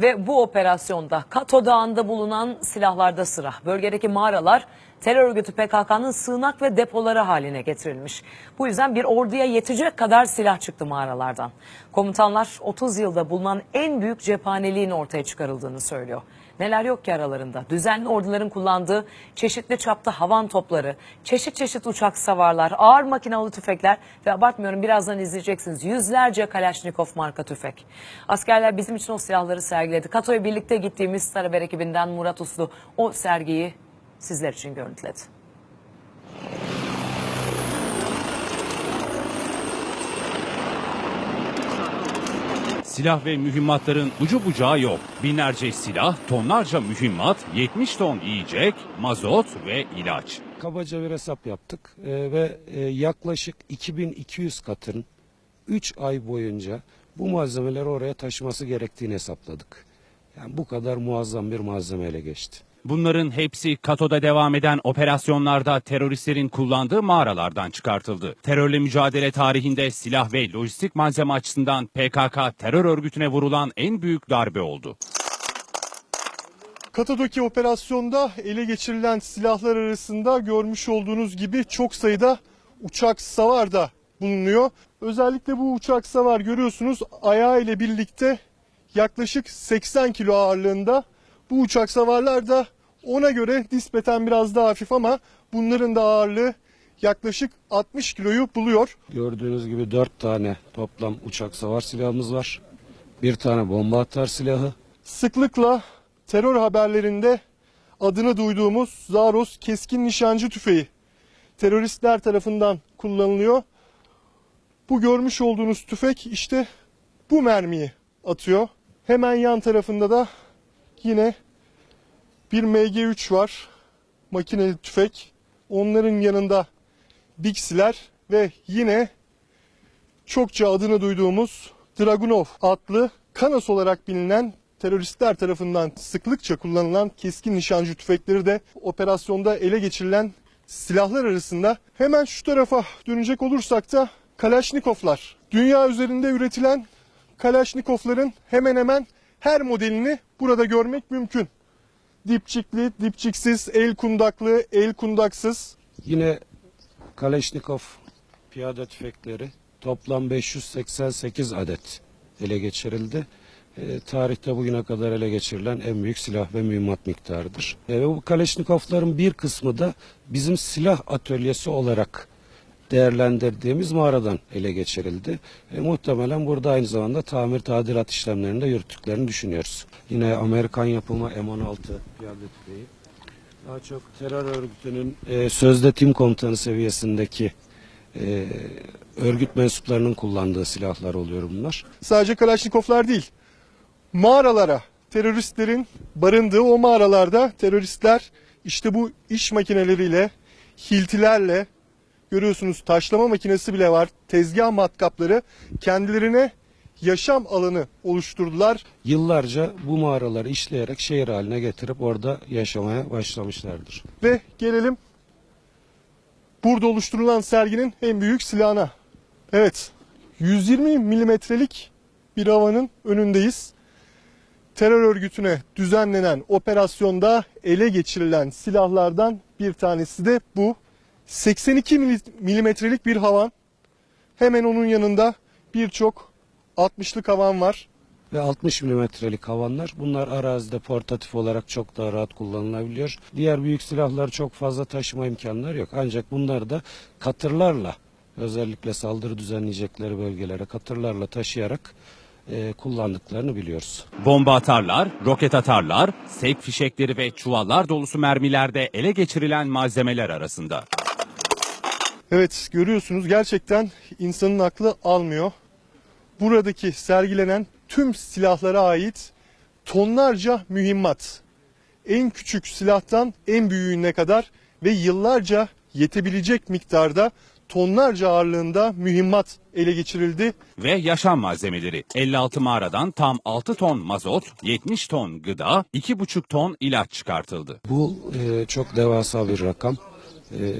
Ve bu operasyonda Kato Dağı'nda bulunan silahlarda sıra. Bölgedeki mağaralar terör örgütü PKK'nın sığınak ve depoları haline getirilmiş. Bu yüzden bir orduya yetecek kadar silah çıktı mağaralardan. Komutanlar 30 yılda bulunan en büyük cephaneliğin ortaya çıkarıldığını söylüyor. Neler yok ki aralarında? Düzenli orduların kullandığı çeşitli çapta havan topları, çeşit çeşit uçak savarlar, ağır makinalı tüfekler ve abartmıyorum birazdan izleyeceksiniz yüzlerce Kalashnikov marka tüfek. Askerler bizim için o silahları sergiledi. Kato'ya birlikte gittiğimiz Saraber ekibinden Murat Uslu o sergiyi sizler için görüntüledi. Silah ve mühimmatların ucu bucağı yok. Binlerce silah, tonlarca mühimmat, 70 ton yiyecek, mazot ve ilaç. Kabaca bir hesap yaptık Ee, ve e, yaklaşık 2200 katın 3 ay boyunca bu malzemeleri oraya taşıması gerektiğini hesapladık. Yani bu kadar muazzam bir malzemeyle geçti. Bunların hepsi Kato'da devam eden operasyonlarda teröristlerin kullandığı mağaralardan çıkartıldı. Terörle mücadele tarihinde silah ve lojistik malzeme açısından PKK terör örgütüne vurulan en büyük darbe oldu. Kato'daki operasyonda ele geçirilen silahlar arasında görmüş olduğunuz gibi çok sayıda uçak savar da bulunuyor. Özellikle bu uçak savar görüyorsunuz ayağı ile birlikte yaklaşık 80 kilo ağırlığında. Bu uçak savarlar da ona göre nispeten biraz daha hafif ama bunların da ağırlığı yaklaşık 60 kiloyu buluyor. Gördüğünüz gibi 4 tane toplam uçak savar silahımız var. Bir tane bomba atar silahı, sıklıkla terör haberlerinde adını duyduğumuz Zaros keskin nişancı tüfeği teröristler tarafından kullanılıyor. Bu görmüş olduğunuz tüfek işte bu mermiyi atıyor. Hemen yan tarafında da yine bir MG3 var. Makineli tüfek. Onların yanında Bixiler ve yine çokça adını duyduğumuz Dragunov adlı Kanas olarak bilinen teröristler tarafından sıklıkça kullanılan keskin nişancı tüfekleri de operasyonda ele geçirilen silahlar arasında. Hemen şu tarafa dönecek olursak da Kalashnikovlar. Dünya üzerinde üretilen Kalashnikovların hemen hemen her modelini burada görmek mümkün. Dipçikli, dipçiksiz, el kundaklı, el kundaksız. Yine Kalashnikov piyade tüfekleri toplam 588 adet ele geçirildi. E, tarihte bugüne kadar ele geçirilen en büyük silah ve mühimmat miktarıdır. E, bu Kalashnikovların bir kısmı da bizim silah atölyesi olarak değerlendirdiğimiz mağaradan ele geçirildi. E, muhtemelen burada aynı zamanda tamir tadilat işlemlerini de yürüttüklerini düşünüyoruz. Yine Amerikan yapımı M16 piyade tüfeği. Daha çok terör örgütünün e, sözde tim komutanı seviyesindeki e, örgüt mensuplarının kullandığı silahlar oluyor bunlar. sadece Kalaşnikovlar değil. Mağaralara, teröristlerin barındığı o mağaralarda teröristler işte bu iş makineleriyle, hiltilerle görüyorsunuz taşlama makinesi bile var. Tezgah matkapları kendilerine yaşam alanı oluşturdular. Yıllarca bu mağaraları işleyerek şehir haline getirip orada yaşamaya başlamışlardır. Ve gelelim burada oluşturulan serginin en büyük silahına. Evet 120 milimetrelik bir havanın önündeyiz. Terör örgütüne düzenlenen operasyonda ele geçirilen silahlardan bir tanesi de bu. 82 mili- milimetrelik bir havan. Hemen onun yanında birçok 60'lık havan var. Ve 60 milimetrelik havanlar bunlar arazide portatif olarak çok daha rahat kullanılabiliyor. Diğer büyük silahlar çok fazla taşıma imkanları yok. Ancak bunları da katırlarla özellikle saldırı düzenleyecekleri bölgelere katırlarla taşıyarak e, kullandıklarını biliyoruz. Bomba atarlar, roket atarlar, sevk fişekleri ve çuvallar dolusu mermilerde ele geçirilen malzemeler arasında. Evet görüyorsunuz gerçekten insanın aklı almıyor. Buradaki sergilenen tüm silahlara ait tonlarca mühimmat. En küçük silahtan en büyüğüne kadar ve yıllarca yetebilecek miktarda tonlarca ağırlığında mühimmat ele geçirildi. Ve yaşam malzemeleri. 56 mağaradan tam 6 ton mazot, 70 ton gıda, 2,5 ton ilaç çıkartıldı. Bu e, çok devasa bir rakam. E,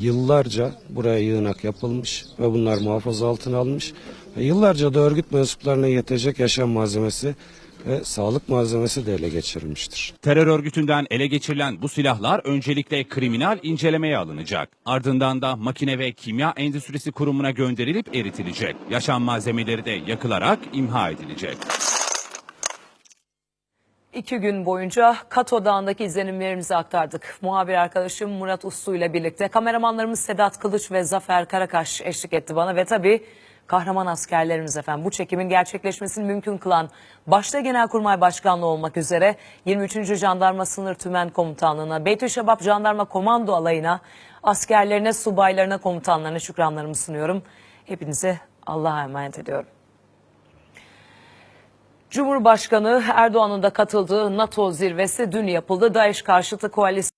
yıllarca buraya yığınak yapılmış ve bunlar muhafaza altına alınmış. Yıllarca da örgüt mensuplarına yetecek yaşam malzemesi ve sağlık malzemesi de ele geçirilmiştir. Terör örgütünden ele geçirilen bu silahlar öncelikle kriminal incelemeye alınacak. Ardından da makine ve kimya endüstrisi kurumuna gönderilip eritilecek. Yaşam malzemeleri de yakılarak imha edilecek. İki gün boyunca Kato Dağı'ndaki izlenimlerimizi aktardık. Muhabir arkadaşım Murat Uslu ile birlikte kameramanlarımız Sedat Kılıç ve Zafer Karakaş eşlik etti bana ve tabii kahraman askerlerimiz efendim. Bu çekimin gerçekleşmesini mümkün kılan başta Genelkurmay Başkanlığı olmak üzere 23. Jandarma Sınır Tümen Komutanlığı'na, Beytüşşebap Jandarma Komando Alayı'na, askerlerine, subaylarına, komutanlarına şükranlarımı sunuyorum. Hepinize Allah'a emanet ediyorum. Cumhurbaşkanı Erdoğan'ın da katıldığı NATO zirvesi dün yapıldı. DAEŞ karşıtı koalisyon